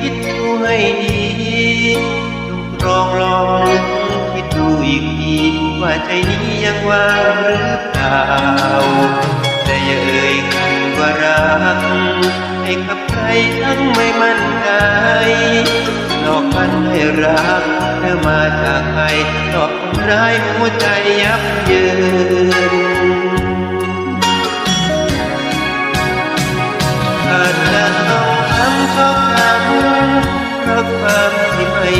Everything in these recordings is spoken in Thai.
คิดดูให้ดีตรองลองคิดดูอีกทีว่าใจนี้ยังว่างหรือเปล่าแต่อย่าเอ่ยคำว่ารักให้กับใครทั้งไม่มั่นใจหลอกกันให้รักแล้วมาจากใครหลอกทำร้ายหัวใจยับเยิน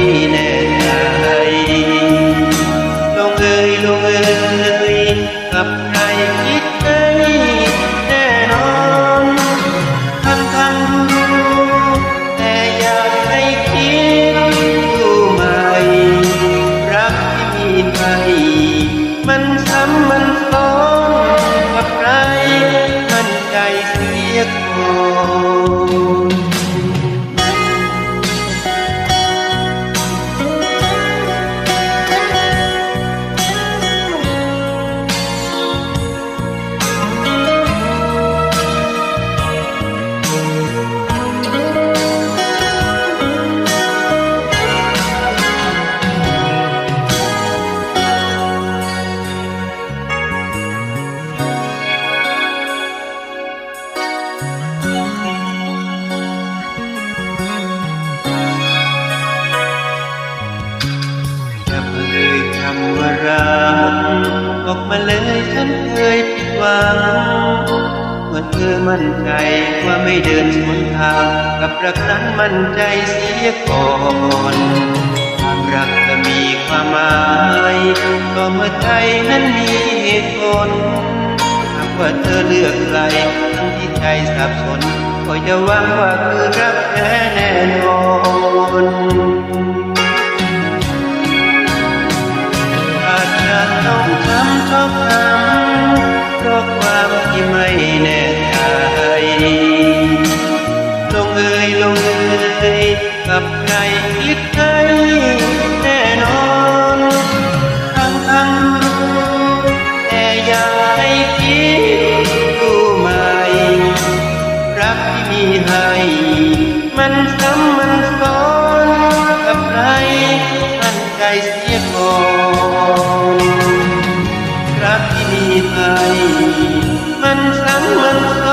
Medina. มาเลยฉันเคยผิดหวังเมื่อเธอมั่นใจว่าไม่เดินสวนทางกับรักนั้นมั่นใจเสียก่อนความรักจะมีความหมายก็เมื่อใจนั้นมีเหตุผลหากว่าเธอเลือกใครทั้งที่ใจสับสนก็อย่าหวังว่าคือรักแท้แน่นอน เพราะความที่ไม่แน่ใจลงเอยลงเอยกับใครคิดให้แน่นอนทั้งทั้งรู้แต่อย่าให้คิดดูใหม่รักที่มีให้ มันซ้ำมัน มีให้มันซ้ำมัน